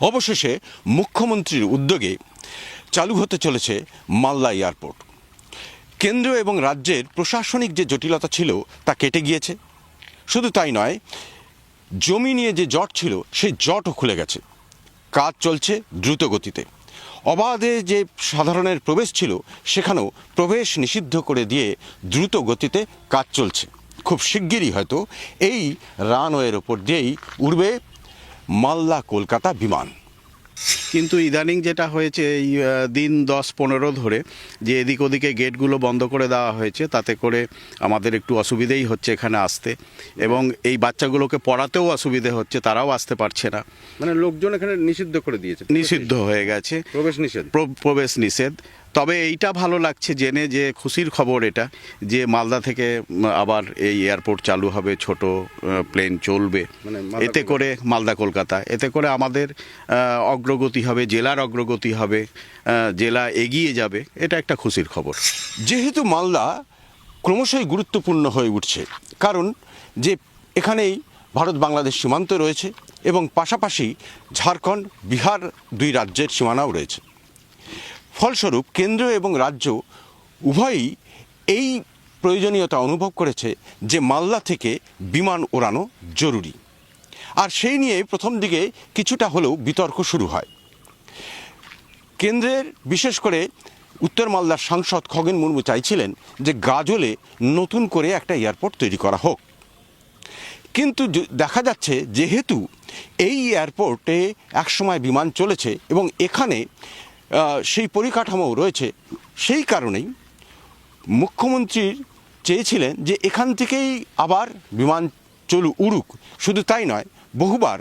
অবশেষে মুখ্যমন্ত্রীর উদ্যোগে চালু হতে চলেছে মালদা এয়ারপোর্ট। কেন্দ্র এবং রাজ্যের প্রশাসনিক যে জটিলতা ছিল তা কেটে গিয়েছে। শুধু তাই নয়, জমি নিয়ে যে জট ছিল, সেই জটও খুলে গেছে। কাজ চলছে দ্রুত গতিতে। অবাধে যে সাধারণের প্রবেশ ছিল, সেখানেও প্রবেশ নিষিদ্ধ করে দিয়ে দ্রুত গতিতে কাজ চলছে। খুব শিগগিরই হয়তো এই রানওয়ের ওপর দিয়েই উড়বে মালদা কলকাতা বিমান। কিন্তু ইদানিং যেটা হয়েছে এই দিন দশ পনেরো ধরে যে এদিক ওদিকে গেটগুলো বন্ধ করে দেওয়া হয়েছে তাতে করে আমাদের একটু অসুবিধেই হচ্ছে এখানে আসতে। এবং এই বাচ্চাগুলোকে পড়াতেও অসুবিধে হচ্ছে তারাও আসতে পারছে না। মানে লোকজন এখানে নিষিদ্ধ করে দিয়েছে। নিষিদ্ধ হয়ে গেছে। প্রবেশ নিষেধ। প্রবেশ নিষেধ। তবে এইটা ভালো লাগছে জেনে যে খুশির খবর এটা যে মালদা থেকে আবার এই এয়ারপোর্ট চালু হবে ছোট প্লেন চলবে। মানে এতে করে মালদা কলকাতা। এতে করে আমাদের আহ, অগ্রগতি হবে, জেলার অগ্রগতি হবে জেলা এগিয়ে যাবে, এটা একটা খুশির খবর। যেহেতু মালদা ক্রমশই গুরুত্বপূর্ণ হয়ে উঠছে, কারণ যে এখানেই ভারত বাংলাদেশ সীমান্ত রয়েছে এবং পাশাপাশি ঝাড়খণ্ড, বিহার দুই রাজ্যের সীমানাও রয়েছে। ফলস্বরূপ কেন্দ্র এবং রাজ্য উভয়ই এই প্রয়োজনীয়তা অনুভব করেছে যে মালদা থেকে বিমান ওড়ানো জরুরি। আর সেই নিয়ে প্রথম দিকে কিছুটা হলেও বিতর্ক শুরু হয়। কেন্দ্রের বিশেষ করে উত্তর মালদার সাংসদ খগেন মুর্মু চাইছিলেন যে গাজলে নতুন করে একটা এয়ারপোর্ট তৈরি করা হোক। কিন্তু দেখা যাচ্ছে যেহেতু এই এয়ারপোর্টে একসময় বিমান চলেছে এবং এখানে সেই পরিকাঠামো রয়েছে, সেই কারণেই মুখ্যমন্ত্রীর চেয়েছিলেন যে এখান থেকেই আবার বিমান চলু উড়ুক। শুধু তাই নয়, বহুবার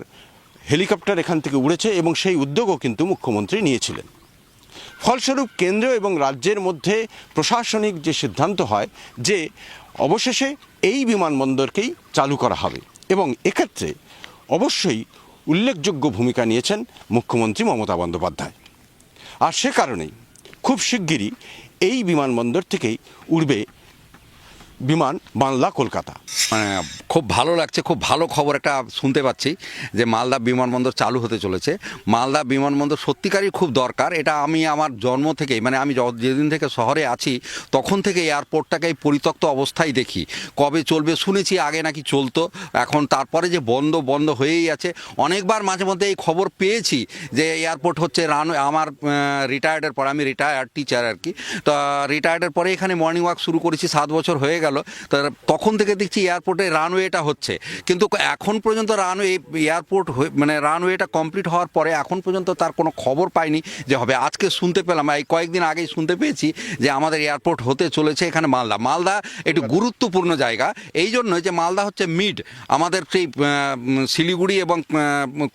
হেলিকপ্টার এখান থেকে উড়েছে এবং সেই উদ্যোগও কিন্তু মুখ্যমন্ত্রী নিয়েছিলেন। ফলস্বরূপ কেন্দ্র এবং রাজ্যের মধ্যে প্রশাসনিক যে সিদ্ধান্ত হয় যে অবশেষে এই বিমানবন্দরকেই চালু করা হবে। এবং এক্ষেত্রে অবশ্যই উল্লেখযোগ্য ভূমিকা নিয়েছেন মুখ্যমন্ত্রী মমতা বন্দ্যোপাধ্যায়। আর সে কারণেই খুব শিগগিরই এই বিমানবন্দর থেকেই উড়বে বিমান বাংলা কলকাতা। মানে খুব ভালো লাগছে, খুব ভালো খবর একটা শুনতে পাচ্ছি যে মালদা বিমানবন্দর চালু হতে চলেছে। মালদা বিমানবন্দর সত্যিকারই খুব দরকার, এটা আমি আমার জন্ম থেকেই মানে আমি যেদিন থেকে শহরে আছি, তখন থেকে এয়ারপোর্টটাকে পরিত্যক্ত অবস্থায় দেখি। কবে চলবে শুনেছি, আগে নাকি চলতো, এখন তারপরে যে বন্ধ বন্ধ হয়েই আছে। অনেকবার মাঝে মধ্যে এই খবর পেয়েছি যে এয়ারপোর্ট হচ্ছে রান, আমার রিটায়ার্ডের পরে, আমি রিটায়ার্ড টিচার আর কি, তো রিটায়ার্ডের পরে এখানে মর্নিং ওয়াক শুরু করেছি, সাত বছর হয়ে গেল। তো তখন থেকে দেখছি এয়ারপোর্টে রানওয়েটা হচ্ছে। কিন্তু এখন পর্যন্ত রানওয়ে এয়ারপোর্ট মানে রানওয়েটা কমপ্লিট হওয়ার পরে এখন পর্যন্ত তার কোনো খবর পাইনি যে হবে। আজকে শুনতে পেলাম এই কয়েকদিন আগেই শুনতে পেয়েছি যে আমাদের এয়ারপোর্ট হতে চলেছে এখানে মালদা। মালদা একটু গুরুত্বপূর্ণ জায়গা। এই জন্য যে মালদা হচ্ছে মিড আমাদের সেই শিলিগুড়ি এবং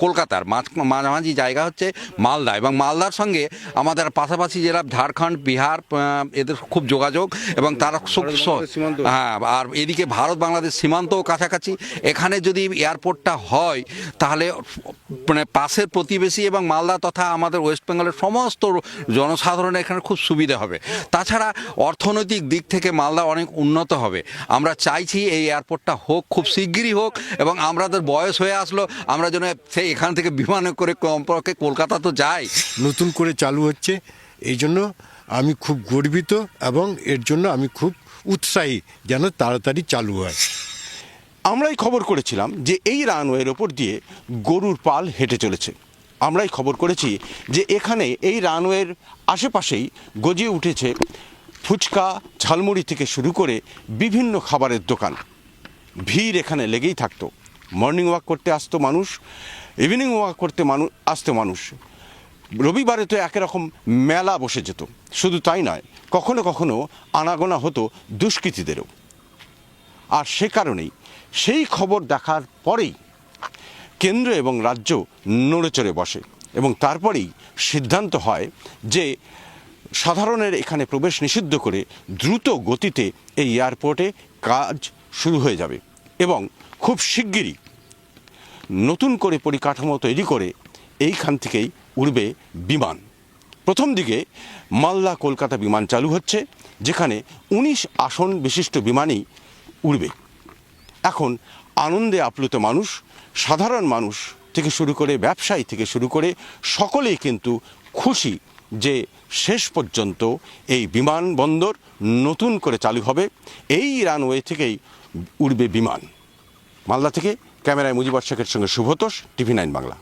কলকাতার মাঝ মাঝামাঝি জায়গা হচ্ছে মালদা। এবং মালদার সঙ্গে আমাদের পাশাপাশি জেলা ঝাড়খণ্ড বিহার এদের খুব যোগাযোগ এবং তারা সীমান্ত। হ্যাঁ আর এদিকে ভারত বাংলাদেশ সীমান্তও কাছাকাছি। এখানে যদি এয়ারপোর্টটা হয় তাহলে মানে পাশের প্রতিবেশী এবং মালদা তথা আমাদের ওয়েস্ট বেঙ্গলের সমস্ত জনসাধারণের এখানে খুব সুবিধা হবে। তাছাড়া অর্থনৈতিক দিক থেকে মালদা অনেক উন্নত হবে। আমরা চাইছি এই এয়ারপোর্টটা হোক খুব শিগগিরই হোক এবং আমাদের বয়স হয়ে আসলো আমরা যেন সেই এখান থেকে বিমানে করে কমপক্ষে কলকাতা তো যাই। নতুন করে চালু হচ্ছে। এই জন্য আমি খুব গর্বিত এবং এর জন্য আমি খুব উৎসাহী যেন তাড়াতাড়ি চালু হয়। আমরাই খবর করেছিলাম যে এই রানওয়ের ওপর দিয়ে গরুর পাল হেঁটে চলেছে। আমরাই খবর করেছি যে এখানে এই রানওয়ের আশেপাশেই গজিয়ে উঠেছে ফুচকা, ঝালমুড়ি থেকে শুরু করে বিভিন্ন খাবারের দোকান। ভিড় এখানে লেগেই থাকতো। মর্নিং ওয়াক করতে আসতো মানুষ, ইভিনিং ওয়াক করতে মানুষ আসতো মানুষ। রবিবারে তো একরকম মেলা বসে যেত। শুধু তাই নয়, কখনো কখনো আনাগোনা হতো দুষ্কৃতীদেরও। আর সে কারণেই সেই খবর দেখার পরেই কেন্দ্র এবং রাজ্য নড়ে চড়ে বসে এবং তারপরেই সিদ্ধান্ত হয় যে সাধারণের এখানে প্রবেশ নিষিদ্ধ করে দ্রুত গতিতে এই এয়ারপোর্টে কাজ শুরু হয়ে যাবে এবং খুব শিগগিরই নতুন করে পরিকাঠামো তৈরি করে এইখান থেকেই উড়বে বিমান। প্রথম দিকে মালদা কলকাতা বিমান চালু হচ্ছে, যেখানে উনিশ আসন বিশিষ্ট বিমানই উড়বে। এখন আনন্দে আপ্লুত মানুষ, সাধারণ মানুষ থেকে শুরু করে, ব্যবসায়ী থেকে শুরু করে, সকলেই কিন্তু খুশি যে শেষ পর্যন্ত এই বিমানবন্দর নতুন করে চালু হবে। এই রানওয়ে থেকেই উড়বে বিমান। মালদা থেকে ক্যামেরায় মুজিবর শেখের সঙ্গে শুভতোষ, টিভি নাইন বাংলা।